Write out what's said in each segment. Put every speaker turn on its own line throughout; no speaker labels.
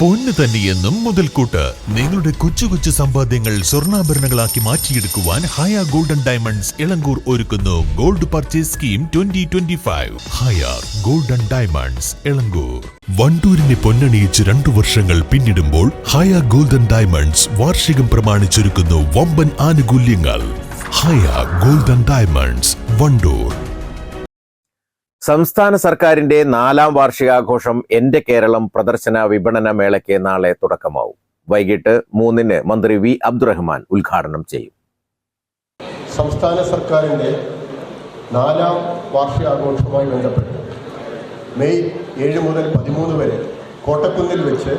പൊന്ന് തന്നെയെന്നും മുതൽക്കൂട്ട്. നിങ്ങളുടെ കൊച്ചു കൊച്ചു സമ്പാദ്യങ്ങൾ സ്വർണാഭരണങ്ങളാക്കി മാറ്റിയെടുക്കുവാൻ ഹയ ഗോൾഡൻ ഡയമണ്ട്സ് ഇളങ്കൂർ ഒരുക്കുന്നു. Gold purchase scheme twenty twenty five ഹയ ഗോൾഡൻ ഡയമണ്ട്സ് ഇളങ്കൂർ. വണ്ടൂരിനെ പൊന്നണിയിച്ച് രണ്ടു വർഷങ്ങൾ പിന്നിടുമ്പോൾ ഹയ ഗോൾഡൻ ഡയമണ്ട്സ് വാർഷികം പ്രമാണിച്ചൊരുക്കുന്നു വമ്പൻ ആനുകൂല്യങ്ങൾ. Haya golden diamonds Wandoor.
സംസ്ഥാന സർക്കാരിന്റെ നാലാം വാർഷികാഘോഷം എന്റെ കേരളം പ്രദർശന വിപണന മേളയ്ക്ക് നാളെ തുടക്കമാവും. വൈകിട്ട് മൂന്നിന് മന്ത്രി വി അബ്ദുറഹ്മാൻ ഉദ്ഘാടനം ചെയ്യും.
സംസ്ഥാന സർക്കാരിന്റെ നാലാം വാർഷികാഘോഷവുമായി ബന്ധപ്പെട്ട് മെയ് ഏഴ് മുതൽ പതിമൂന്ന് വരെ കോട്ടക്കുന്നിൽ വെച്ച്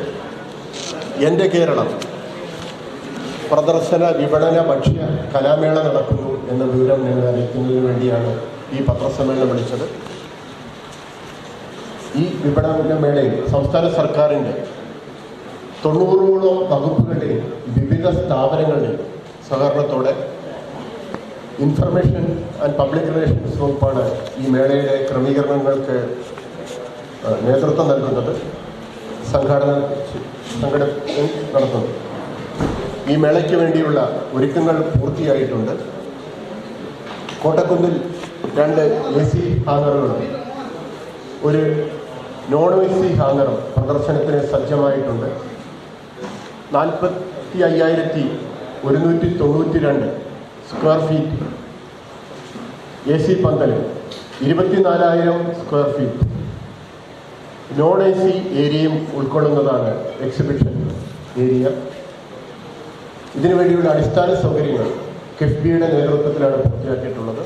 എന്റെ കേരളം പ്രദർശന വിപണന ഭക്ഷ്യ കലാമേള നടക്കുന്നു എന്ന വിവരം നിങ്ങൾ അറിയിക്കുന്നതിന് വേണ്ടിയാണ് ഈ പത്രസമ്മേളനം വിളിച്ചത്. ഈ വിപണന മേളയിൽ സംസ്ഥാന സർക്കാരിന്റെ തൊണ്ണൂറോളം വകുപ്പുകളുടെയും വിവിധ സ്ഥാപനങ്ങളുടെയും സഹകരണത്തോടെ ഇൻഫർമേഷൻ ആൻഡ് പബ്ലിക് റിലേഷൻസ് വകുപ്പാണ് ഈ മേളയുടെ ക്രമീകരണങ്ങൾക്ക് നേതൃത്വം നൽകുന്നത്. സംഘാടന സംഘടന നടത്തുന്നത്. ഈ മേളയ്ക്ക് വേണ്ടിയുള്ള ഒരുക്കങ്ങൾ പൂർത്തിയായിട്ടുണ്ട്. കോട്ടക്കുന്നിൽ രണ്ട് എ സി ഹാങ്ങറുകളും ഒരു നോൺ എ സി ഹാങ്ങറും പ്രദർശനത്തിന് സജ്ജമായിട്ടുണ്ട്. നാൽപ്പത്തി അയ്യായിരത്തി ഒരുന്നൂറ്റി തൊണ്ണൂറ്റി രണ്ട് സ്ക്വയർ ഫീറ്റ് എ സി പന്തലും ഇരുപത്തിനാലായിരം square feet. Non A C ഏരിയയും ഉൾക്കൊള്ളുന്നതാണ് എക്സിബിഷൻ ഏരിയ. ഇതിനു വേണ്ടിയുള്ള അടിസ്ഥാന സൗകര്യങ്ങൾ കിഫ്ബിയുടെ നേതൃത്വത്തിലാണ് പൂർത്തിയാക്കിയിട്ടുള്ളത്.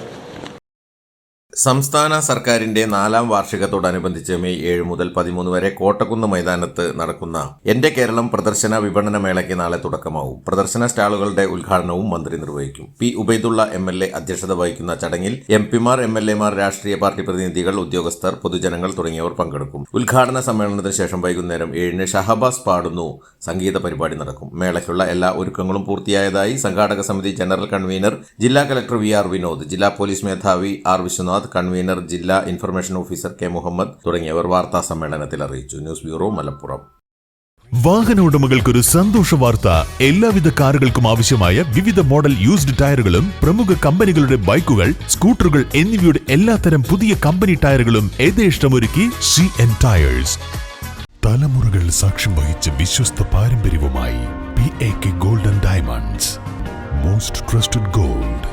സംസ്ഥാന സർക്കാരിന്റെ നാലാം വാർഷികത്തോടനുബന്ധിച്ച് മെയ് ഏഴ് മുതൽ പതിമൂന്ന് വരെ കോട്ടക്കുന്ന് മൈതാനത്ത് നടക്കുന്ന എന്റെ കേരളം പ്രദർശന വിപണന മേളയ്ക്ക് നാളെ തുടക്കമാവും. പ്രദർശന സ്റ്റാളുകളുടെ ഉദ്ഘാടനവും മന്ത്രി നിർവഹിക്കും. P Ubaidulla M L A അധ്യക്ഷത വഹിക്കുന്ന ചടങ്ങിൽ എം പിമാർ എം എൽ രാഷ്ട്രീയ പാർട്ടി പ്രതിനിധികൾ ഉദ്യോഗസ്ഥർ പൊതുജനങ്ങൾ തുടങ്ങിയവർ പങ്കെടുക്കും. ഉദ്ഘാടന സമ്മേളനത്തിന് ശേഷം വൈകുന്നേരം ഏഴിന് ഷഹബാസ് പാടുന്നു. സംഗീത പരിപാടി നടക്കും. മേളയ്ക്കുള്ള എല്ലാ ഒരുക്കങ്ങളും പൂർത്തിയായതായി സംഘാടക സമിതി ജനറൽ കൺവീനർ ജില്ലാ കലക്ടർ വി ആർ വിനോദ് ജില്ലാ പോലീസ് മേധാവി ആർ വിശ്വനാഥ് കൺവീനർ ജില്ലാ ഇൻഫർമേഷൻ ഓഫീസർ കെ മുഹമ്മദ് തുടങ്ങിയവർ വാർത്താ സമ്മേളനത്തിൽ അറിയിച്ചു. News bureau Malappuram.
വാഹന ഉടമകൾക്കൊരു സന്തോഷ വാർത്ത. എല്ലാവിധ കാറുകൾക്കും ആവശ്യമായ വിവിധ മോഡൽ യൂസ്ഡ് ടയറുകളും പ്രമുഖ കമ്പനികളുടെ ബൈക്കുകൾ സ്കൂട്ടറുകൾ എന്നിവയുടെ എല്ലാത്തരം പുതിയ കമ്പനി ടയറുകളും യഥേഷ്ടമൊരുക്കി സി എൻ ടയേഴ്സ് തലമുറകൾ സാക്ഷ്യം വഹിച്ച വിശ്വസ്ത പാരമ്പര്യവുമായി P A K golden diamonds most trusted gold